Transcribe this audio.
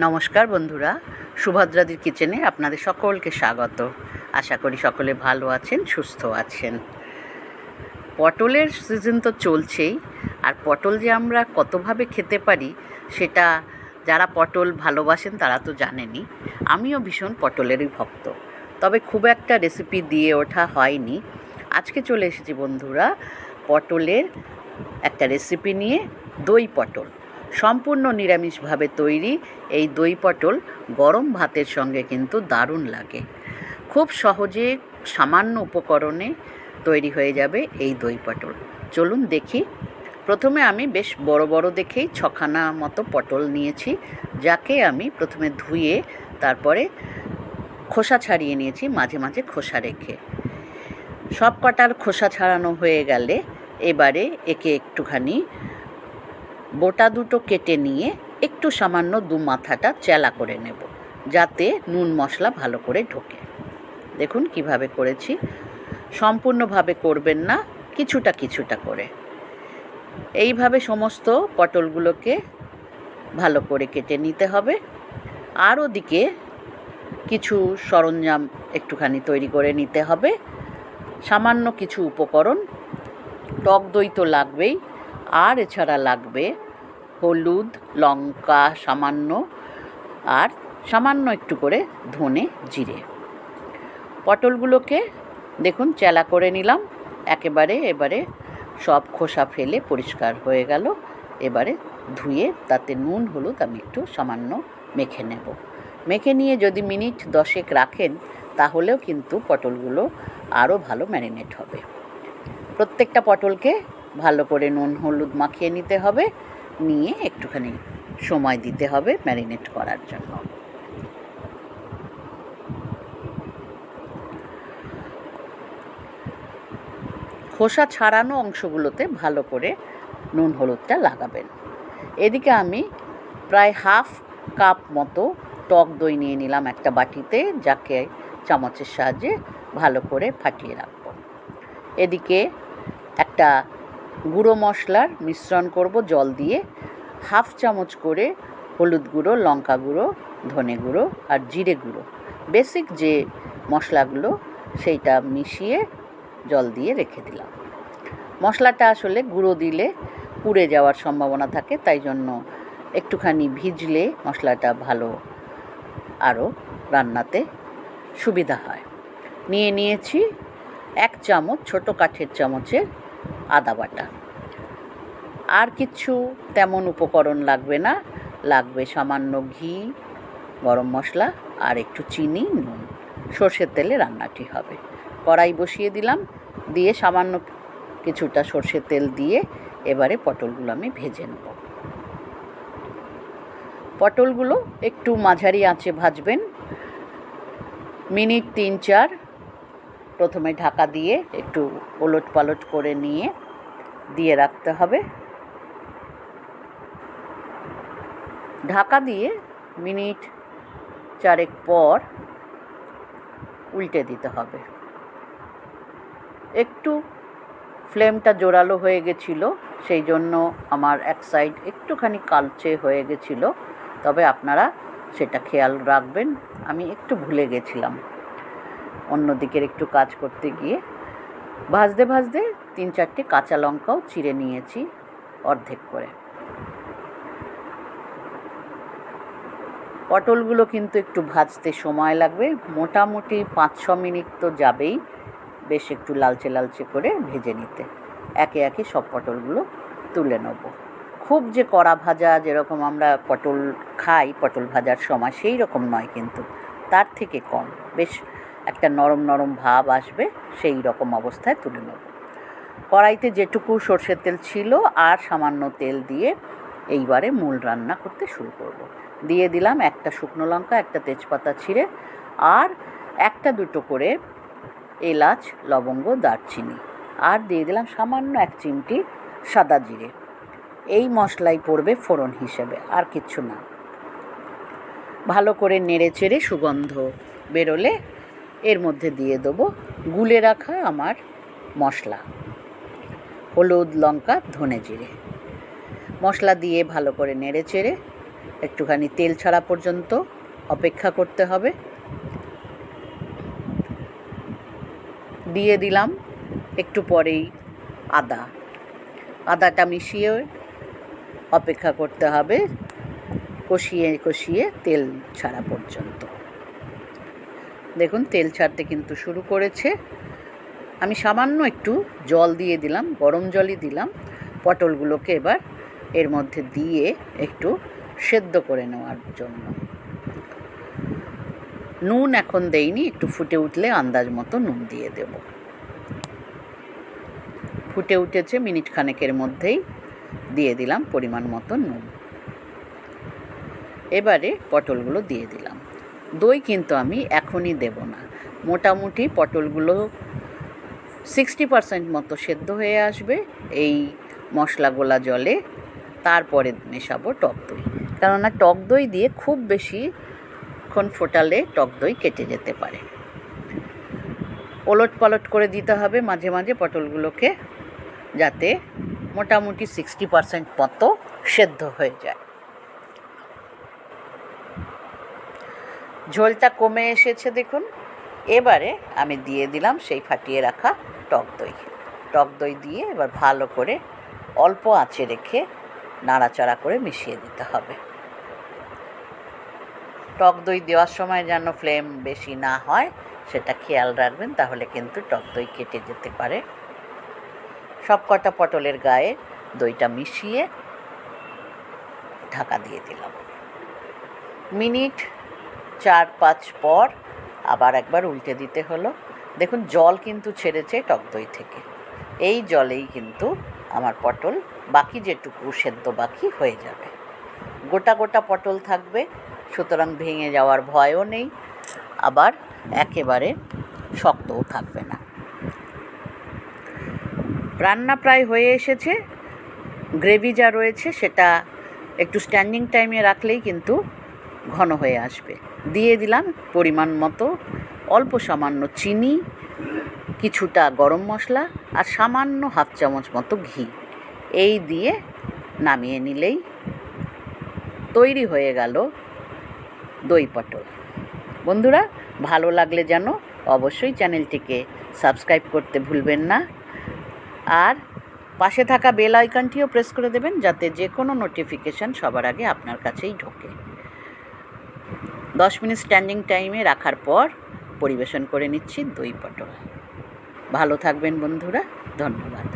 নমস্কার বন্ধুরা, সুভদ্রাদির কিচেনে আপনাদের সকলকে স্বাগত। আশা করি সকলে ভালো আছেন, সুস্থ আছেন। পটলের সিজন তো চলছেই, আর পটল যে আমরা কতভাবে খেতে পারি, সেটা যারা পটল ভালোবাসেন তারা তো জানেনই। আমিও ভীষণ পটলেরই ভক্ত। তবে খুব একটা রেসিপি দিয়ে ওঠা হয়নি। আজকে চলে এসেছি বন্ধুরা, পটলের একটা রেসিপি নিয়ে দই পটল। সম্পূর্ণ নিরামিষভাবে তৈরি এই দই পটল গরম ভাতের সঙ্গে কিন্তু দারুণ লাগে। খুব সহজে সামান্য উপকরণে তৈরি হয়ে যাবে এই দই পটল। চলুন দেখি। প্রথমে আমি বেশ বড় বড় দেখেই ছখানা মতো পটল নিয়েছি, যাকে আমি প্রথমে ধুয়ে তারপরে খোসা ছাড়িয়ে নিয়েছি, মাঝে মাঝে খোসা রেখে। সব কটার খোসা ছাড়ানো হয়ে গেলে এবারে একে একটুখানি বোটা দুটো কেটে নিয়ে একটু সামান্য দু মাথাটা চেলা করে নেব, যাতে নুন মশলা ভালো করে ঢোকে। দেখুন কীভাবে করেছি। সম্পূর্ণভাবে করবেন না, কিছুটা কিছুটা করে। এইভাবে সমস্ত পটলগুলোকে ভালো করে কেটে নিতে হবে। আর ওদিকে কিছু সরঞ্জাম একটুখানি তৈরি করে নিতে হবে। সামান্য কিছু উপকরণ, টক দই তো লাগবেই। আর এছাড়া লাগবে হলুদ, লঙ্কা, সামান্য, আর সামান্য একটু করে ধনে জিরে। পটলগুলোকে দেখুন চেলা করে নিলাম, একেবারে এবারে সব খোসা ফেলে পরিষ্কার হয়ে গেল। এবারে ধুয়ে তাতে নুন, হলুদ আমি একটু সামান্য মেখে নেব। মেখে নিয়ে যদি মিনিট দশেক রাখেন, তাহলেও কিন্তু পটলগুলো আরও ভালো ম্যারিনেট হবে। প্রত্যেকটা পটলকে ভালো করে নুন, হলুদ মাখিয়ে নিতে হবে। নিয়ে একটুখানি সময় দিতে হবে ম্যারিনেট করার জন্য। খোসা ছাড়ানো অংশগুলোতে ভালো করে নুন, হলুদটা লাগাবেন। এদিকে আমি প্রায় হাফ কাপ মতো টক দই নিয়ে নিলাম একটা বাটিতে, যাকে চামচের সাহায্যে ভালো করে ফাটিয়ে রাখব। এদিকে একটা গুঁড়ো মশলার মিশ্রণ করব, জল দিয়ে। হাফ চামচ করে হলুদ গুঁড়ো, লঙ্কা গুঁড়ো, ধনে গুঁড়ো আর জিরে গুঁড়ো। বেসিক যে মশলাগুলো, সেইটা মিশিয়ে জল দিয়ে রেখে দিলাম। মশলাটা আসলে গুঁড়ো দিলে পুড়ে যাওয়ার সম্ভাবনা থাকে, তাই জন্য একটুখানি ভিজলে মশলাটা ভালো আরও রান্নাতে সুবিধা হয়। নিয়ে নিয়েছি এক চামচ, ছোটো কাঠের চামচের আদা বাটা। আর কিছু তেমন উপকরণ লাগবে না। লাগবে সামান্য ঘি, গরম মশলা আর একটু চিনি, নুন। সর্ষের তেলে রান্নাটি হবে। কড়াই বসিয়ে দিলাম। দিয়ে সামান্য কিছুটা সর্ষের তেল দিয়ে এবারে পটলগুলো আমি ভেজে নেব। পটলগুলো একটু মাঝারি আঁচে ভাজবেন। মিনিট তিন চার প্রথমে ঢাকা দিয়ে একটু ওলট পালট করে নিয়ে দিয়ে রাখতে হবে। ঢাকা দিয়ে মিনিট চারেক পর উল্টে দিতে হবে। একটু ফ্লেমটা জোরালো হয়ে গেছিল, সেই জন্য আমার এক সাইড একটুখানি কালচে হয়ে গেছিল, তবে আপনারা সেটা খেয়াল রাখবেন, আমি একটু ভুলে গেছিলাম। অন্য দিকের একটু কাজ করতে গিয়ে ভাজতে ভাজতে তিন চারটে কাঁচা লঙ্কাও চিড়ে নিয়েছি অর্ধেক করে। পটলগুলো কিন্তু একটু ভাজতে সময় লাগবে, মোটামুটি পাঁচ ছ মিনিট তো যাবেই বেশ একটু লালচে লালচে করে ভেজে নিতে। একে একে সব পটলগুলো তুলে নেব। খুব যে কড়া ভাজা যেরকম আমরা পটল খাই, পটল ভাজার সময় সেই রকম নয় কিন্তু, তার থেকে কম। বেশ একটা নরম নরম ভাব আসবে, সেই রকম অবস্থায় তুলে নেব। কড়াইতে যেটুকু সর্ষের তেল ছিল আর সামান্য তেল দিয়ে এইবারে মূল রান্না করতে শুরু করব। দিয়ে দিলাম একটা শুকনো লঙ্কা, একটা তেজপাতা ছিঁড়ে আর একটা দুটো করে এলাচ, লবঙ্গ, দারচিনি আর দিয়ে দিলাম সামান্য এক চিমটি সাদা জিরে। এই মশলাই পড়বে ফোড়ন হিসেবে, আর কিচ্ছু না। ভালো করে নেড়ে চেড়ে সুগন্ধ বেরোলে এর মধ্যে দিয়ে দেবো। গুলে রাখা আমার মশলা। হলুদ, লঙ্কা, ধনে জিরে। মশলা দিয়ে ভালো করে নেড়ে চেড়ে একটুখানি তেল ছাড়া পর্যন্ত অপেক্ষা করতে হবে। দিয়ে দিলাম একটু পরেই আদা। আদাটা মিশিয়ে অপেক্ষা করতে হবে কষিয়ে কষিয়ে তেল ছাড়া পর্যন্ত। দেখুন, তেল ছাড়তে কিন্তু শুরু করেছে। আমি সামান্য একটু জল দিয়ে দিলাম, গরম জলই দিলাম। পটলগুলোকে এবার এর মধ্যে দিয়ে একটু সেদ্ধ করে নেওয়ার জন্য। নুন এখন দেইনি, একটু ফুটে উঠলে আন্দাজ মতো নুন দিয়ে দেব। ফুটে উঠেছে, মিনিট খানেকের মধ্যেই দিয়ে দিলাম পরিমাণ মতো নুন। এবারে পটলগুলো দিয়ে দিলাম। দই কিন্তু আমি এখনই দেব না। মোটামুটি পটলগুলো সিক্সটি পারসেন্ট মতো সেদ্ধ হয়ে আসবে এই মশলা গোলা জলে, তারপরে মেশাবো টক দই। কেননা টক দই দিয়ে খুব বেশি ক্ষণ ফোটালে টক দই কেটে যেতে পারে। ওলট পালট করে দিতে হবে মাঝে মাঝে পটলগুলোকে, যাতে মোটামুটি সিক্সটি পারসেন্ট মতো সেদ্ধ হয়ে যায়। ঝোলটা কমে এসেছে দেখুন। এবারে আমি দিয়ে দিলাম সেই ফাটিয়ে রাখা টক দই। টক দই দিয়ে এবার ভালো করে অল্প আঁচে রেখে নাড়াচাড়া করে মিশিয়ে দিতে হবে। টক দই দেওয়ার সময় যেন ফ্লেম বেশি না হয়, সেটা খেয়াল রাখবেন, তাহলে কিন্তু টক দই কেটে যেতে পারে। সব কটা পটলের গায়ে দইটা মিশিয়ে ঢাকা দিয়ে দিলাম। মিনিট চার পাঁচ পর আবার একবার উল্টে দিতে হলো। দেখুন, জল কিন্তু ছেড়েছে টক দই থেকে। এই জলেই কিন্তু আমার পটল বাকি যেটুকু সেদ্ধ বাকি হয়ে যাবে। গোটা গোটা পটল থাকবে, সুতরাং ভেঙে যাওয়ার ভয়ও নেই, আবার একেবারে শক্তও থাকবে না। রান্না প্রায় হয়ে এসেছে, গ্রেভি যা রয়েছে সেটা একটু স্ট্যান্ডিং টাইমে রাখলেই কিন্তু ঘন হয়ে আসবে। দিয়ে দিলাম পরিমাণ মতো, অল্প সামান্য চিনি, কিছুটা গরম মশলা আর সামান্য হাফ চামচ মতো ঘি। এই দিয়ে নামিয়ে নিলেই তৈরি হয়ে গেল দই পটল। বন্ধুরা, ভালো লাগলে যেন অবশ্যই চ্যানেলটিকে সাবস্ক্রাইব করতে ভুলবেন না। আর পাশে থাকা বেল আইকনটিও প্রেস করে দেবেন যাতে যে কোনো নোটিফিকেশান সবার আগে আপনার কাছেই ঢোকে। দশ মিনিট স্ট্যান্ডিং টাইমে রাখার পর পরিবেশন করে নিচ্ছি দই পটল। ভালো থাকবেন বন্ধুরা, ধন্যবাদ।